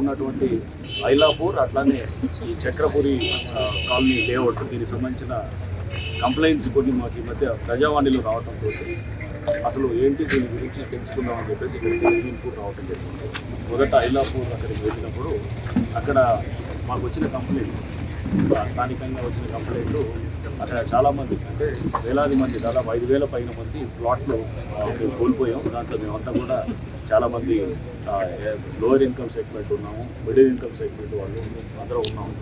ఉన్నటువంటి ఐలాపూర్ అట్లానే ఈ చక్రపురి కాలనీ లేఅవుట్ దీనికి సంబంధించిన కంప్లైంట్స్ కొన్ని మాకు ఈ మధ్య ప్రజావాణిలో రావడంతో అసలు ఏంటి దీని గురించి తెలుసుకుందామని చెప్పేసి ఇక్కడికి ఇన్పుట్ రావడం జరిగింది. మొదట ఐలాపూర్ అక్కడికి వెళ్ళినప్పుడు అక్కడ మాకు వచ్చిన కంప్లైంట్ స్థానికంగా వచ్చిన కంప్లైంట్లు అక్కడ చాలామంది అంటే వేలాది మంది దాదాపు ఐదు వేల పైన మంది ప్లాట్లు మేము కోల్పోయాం. దాంట్లో మేమంతా కూడా చాలామంది లోయర్ ఇన్కమ్ సెగ్మెంట్ ఉన్నాము మిడిల్ ఇన్కమ్ సెగ్మెంట్ వాళ్ళు అందరూ ఉన్నాము.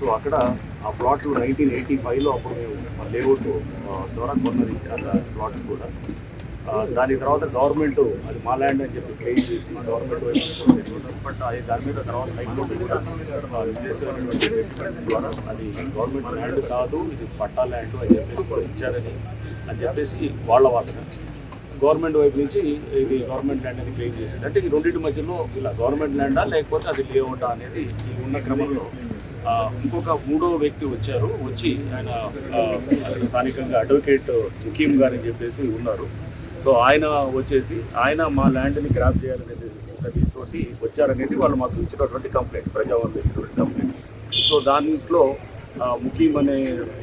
సో అక్కడ ఆ ప్లాట్లు నైన్టీన్ ఎయిటీ ఫైవ్లో అప్పుడు మేము లేఅవుట్ ద్వారా కొన్నది అక్కడ ప్లాట్స్ కూడా. దాని తర్వాత గవర్నమెంట్ అది మా ల్యాండ్ అని చెప్పి క్లెయిమ్ చేసి గవర్నమెంట్ వైపు బట్ అది దాని మీద తర్వాత హైకోర్టు కూడా ఆ, జడ్జిమెంట్స్ ద్వారా అది గవర్నమెంట్ ల్యాండ్ కాదు ఇది పట్టా ల్యాండ్ అని చెప్పేసి కూడా ఇచ్చారని అని చెప్పేసి వాళ్ళ వాదన. గవర్నమెంట్ వైపు నుంచి ఇది గవర్నమెంట్ ల్యాండ్ అని క్లెయిమ్ చేసింది. అంటే ఈ రెండింటి మధ్యలో ఇలా గవర్నమెంట్ ల్యాండా లేకపోతే అది లేఅవుటా అనేది ఉన్న క్రమంలో ఇంకొక మూడో వ్యక్తి వచ్చారు వచ్చి ఆయన స్థానికంగా అడ్వకేట్ ముఖీం గారు అని చెప్పేసి ఉన్నారు. సో ఆయన వచ్చేసి ఆయన మా ల్యాండ్ని గ్రాప్ చేయాలనేది ఒక వచ్చారనేది వాళ్ళు మాకు ఇచ్చినటువంటి కంప్లైంట్ ప్రజావాళ్ళు ఇచ్చినటువంటి కంప్లైంట్. సో దాంట్లో ముఖీం అనే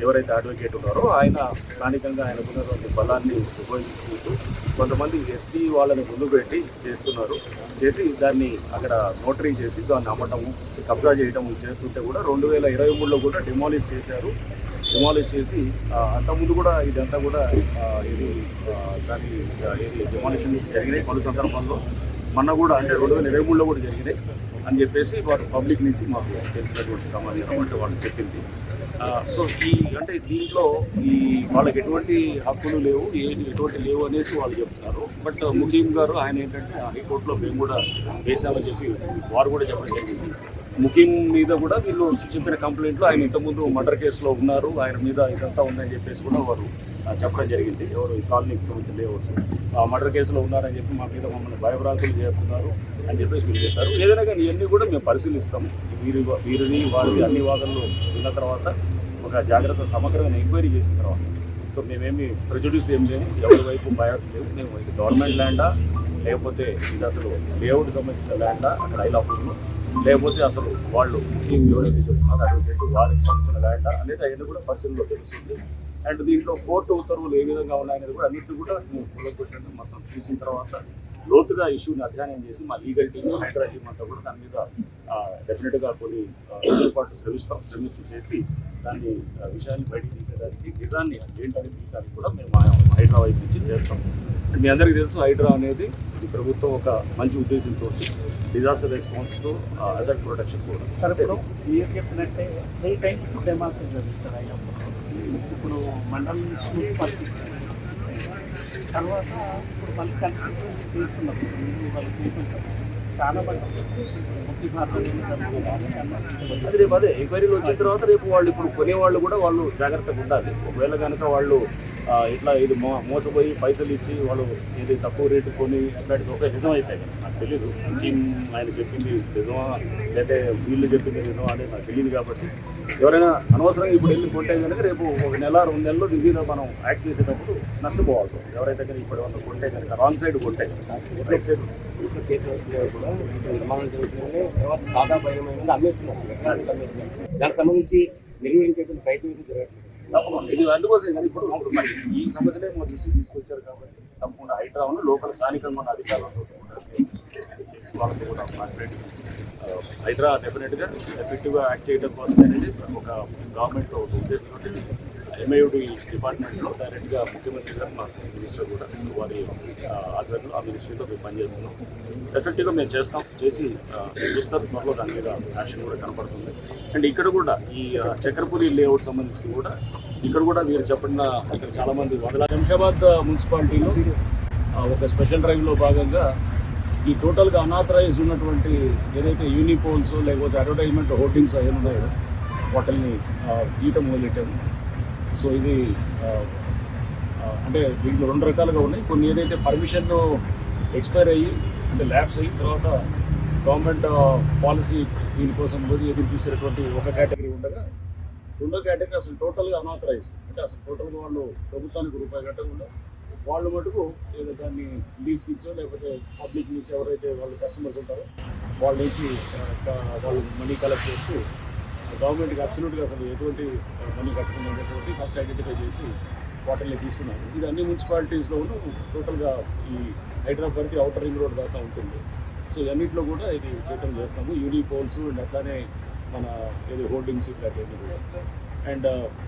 ఎవరైతే అడ్వకేట్ ఉన్నారో ఆయన స్థానికంగా ఆయనకున్నటువంటి బలాన్ని ఉపయోగించుకుంటూ కొంతమంది ఎస్టీ వాళ్ళని ముందు పెట్టి చేస్తున్నారు. చేసి దాన్ని అక్కడ నోటరీ చేసి దాన్ని అమ్మటము కబ్జా చేయటం చేస్తుంటే కూడా రెండు వేల ఇరవై మూడులో కూడా డిమాలిష్ చేశారు. డిమాలిష్ చేసి అంతకుముందు కూడా ఇదంతా కూడా ఇది దాని ఇది డిమాలిషన్స్ జరిగినాయి పలు సందర్భాల్లో. మొన్న కూడా అంటే రెండు వేల ఇరవై మూడులో కూడా జరిగినాయి అని చెప్పేసి వారు పబ్లిక్ నుంచి మాకు తెలిసినటువంటి సమాచారం అంటే వాళ్ళు చెప్పింది. సో ఈ అంటే దీంట్లో ఈ వాళ్ళకి ఎటువంటి హక్కులు లేవు ఏ ఎటువంటి లేవు అనేసి వాళ్ళు చెప్తున్నారు. బట్ ముఖీం గారు ఆయన ఏంటంటే ఆ హైకోర్టులో మేము కూడా వేశామని చెప్పి వారు కూడా చెప్పడం జరిగింది. ముఖీం మీద కూడా వీళ్ళు చెప్పిన కంప్లైంట్లో ఆయన ఇంతకుముందు మర్డర్ కేసులో ఉన్నారు ఆయన మీద ఇదంతా ఉందని చెప్పేసి కూడా వారు చెప్పడం జరిగింది. ఎవరు ఈ కాలనీకి సంబంధించిన లేవచ్చు ఆ మర్డర్ కేసులో ఉన్నారని చెప్పి మా మీద మమ్మల్ని భయభ్రాంతులు చేస్తున్నారు అని చెప్పేసి మీరు చెప్పారు. ఏదైనా కానీ ఇవన్నీ కూడా మేము పరిశీలిస్తాం వీరి వీరిని వారిని అన్ని వాదనలు విన్న తర్వాత ఒక జాగ్రత్త సమగ్రమైన ఎంక్వైరీ చేసిన తర్వాత. సో మేమేమి ప్రొడ్యూస్ ఏం లేము ఎవరి వైపు బయాస్ లేవు మేము ఇది గవర్నమెంట్ ల్యాండా లేకపోతే ఇది అసలు లేఅవుట్ సంబంధించిన ల్యాండా అక్కడ ఐలాపూర్లో లేకపోతే అసలు వాళ్ళు ముఖ్యం ఎవరైతే చెప్తున్నారో అడ్వకేట్ వారికి సంబంధించిన ల్యాండా అనేది అవన్నీ కూడా పరిశీలనలో తెలుస్తుంది. అండ్ దీంట్లో కోర్టు ఉత్తర్వులు ఏ విధంగా ఉన్నాయనేది కూడా అన్నిటి కూడా మేము పుల్లకొచ్చిన మొత్తం చూసిన తర్వాత లోతుగా ఇష్యూని అధ్యయనం చేసి మా లీగల్ టీమ్ హైదరాబాద్ టీమ్ అంతా కూడా దాని మీద డెఫినెట్గా కొన్ని ఆ, శ్రమిస్తాం శ్రమిస్తూ చేసి దాన్ని విషయాన్ని బయటకు తీసేదానికి నిజాన్ని ఏంటని తీయడానికి కూడా మేము హైదరాబాద్ హైడ్రా వైపు నుంచి చేస్తాం. మీ అందరికీ తెలుసు హైడ్రా అనేది ఈ ప్రభుత్వం ఒక మంచి ఉద్దేశంతో డిజాస్టర్ రెస్పాన్స్తో అసెట్ ప్రొటెక్షన్ కూడా మీరు చెప్పినట్టే జరుగుతుంది అయినప్పుడు ఇప్పుడు మండలం తర్వాత ఇప్పుడు మళ్ళీ మీరు వాళ్ళు చాలా అది రేపు అదే ఎంక్వైరీలు వచ్చిన తర్వాత రేపు వాళ్ళు ఇప్పుడు కొనేవాళ్ళు కూడా వాళ్ళు జాగ్రత్తగా ఉండాలి. ఒకవేళ కనుక వాళ్ళు ఇట్లా ఇది మో మోసపోయి పైసలు ఇచ్చి వాళ్ళు ఇది తక్కువ రేటు కొని అట్లాంటిది ఒక నిజం అయిపోయి నాకు తెలియదు ఇంకేం ఆయన చెప్పింది నిజమా? లేకపోతే వీళ్ళు చెప్పింది నిజమా అనేది నాకు తెలియదు కాబట్టి ఎవరైనా అనవసరంగా ఇప్పుడు వెళ్ళి కొంటే కనుక రేపు ఒక నెల రెండు నెలల్లో దీని మీద మనం యాక్ట్ చేసేటప్పుడు నష్టపోవాల్సి వస్తుంది. ఎవరైతే కనుక ఇప్పుడు ఏమన్నా కొంటే కనుక రాంగ్ సైడ్ కొంటే రైట్ సైడ్ కేసు కూడా నిర్మాణం జరుగుతుందని అమ్మేస్తున్నారు. దానికి సంబంధించి నిర్వహించేటువంటి ప్రయత్నం జరగట్లేదు. తప్పకుండా. ఇది అందుకోసం కానీ ఇప్పుడు ఇప్పుడు మరి ఈ సమస్యలే మా దృష్టికి తీసుకొచ్చారు కాబట్టి తప్పకుండా హైదరాబాద్ లోకల్ స్థానికంగా ఉన్న అధికారులతో చేసి వాళ్ళతో కూడా మాట్లాడి హైదరాబాద్ డెఫినెట్గా ఎఫెక్టివ్గా యాక్ట్ చేయడం కోసం అనేది ఒక గవర్నమెంట్ ఒక ఉద్దేశంతో ఎంఐఓడి డిపార్ట్మెంట్లో డైరెక్ట్గా ముఖ్యమంత్రి గారు మా మినిస్టర్ కూడా సో వారి ఆధ్వర్యంలో ఆ మినిస్ట్రీతో మేము పనిచేస్తున్నాం. డెఫినెట్గా మేము చేస్తాం చేసి చూస్తారు త్వరలో దాని మీద యాక్షన్ కూడా కనపడుతుంది. అండ్ ఇక్కడ కూడా ఈ చక్రపురి లేఅవుట్ సంబంధించి కూడా ఇక్కడ కూడా మీరు చెప్పిన ఇక్కడ చాలామంది వందల. శంషాబాద్ మున్సిపాలిటీలో ఒక స్పెషల్ డ్రైవ్లో భాగంగా ఈ టోటల్గా అనాథరైజ్ ఉన్నటువంటి ఏదైతే యూనిపోల్స్ లేకపోతే అడ్వర్టైజ్మెంట్ హోర్డింగ్స్ అవి ఉన్నాయో వాటిని తీయటం మొదలెట్టాము. సో ఇది అంటే దీంట్లో రెండు రకాలుగా ఉన్నాయి. కొన్ని ఏదైతే పర్మిషన్ ఎక్స్పైర్ అయ్యి అంటే ల్యాబ్స్ అయిన తర్వాత గవర్నమెంట్ పాలసీ దీనికోసం పోయి ఎదురు చూసేటువంటి ఒక కేటగిరీ ఉండగా రెండో కేటగిరీ అసలు టోటల్గా అనాథరైజ్ అంటే అసలు టోటల్గా వాళ్ళు ప్రభుత్వానికి రూపాయి కట్టకుండా వాళ్ళు మటుకు ఏదో దాన్ని లీజ్కి ఇచ్చో లేకపోతే పబ్లిక్ నుంచి ఎవరైతే వాళ్ళు కస్టమర్స్ ఉంటారో వాళ్ళ నుంచి వాళ్ళు మనీ కలెక్ట్ చేస్తూ గవర్నమెంట్కి అబ్సల్యూట్గా అసలు ఎటువంటి మనీ కట్టకుండా ఉండేటువంటి ఫస్ట్ ఐడెంటిఫై చేసి వాటర్ని తీస్తున్నారు. ఇది అన్ని మున్సిపాలిటీస్లోనూ టోటల్గా ఈ హైదరాబాద్కి అవుటర్ రింగ్ రోడ్ దాకా ఉంటుంది. సో ఇవన్నింటిలో కూడా ఇది చేయటం చేస్తాము. యూని పోల్స్ అండ్ అట్లానే మన ఏది హోల్డింగ్స్ ఇట్లాంటివన్నీ కూడా. అండ్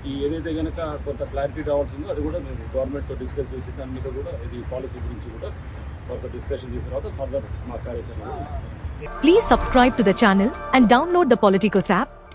ఈ ఏదైతే కనుక కొంత క్లారిటీ రావాల్సిందో అది కూడా మేము గవర్నమెంట్తో డిస్కస్ చేసి దాని మీద కూడా ఇది పాలసీ గురించి కూడా కొంత డిస్కషన్ చేసిన తర్వాత ఫర్దర్ మా కార్యాచరణ ఉంటుంది. Please subscribe to the channel and download the Politicos app.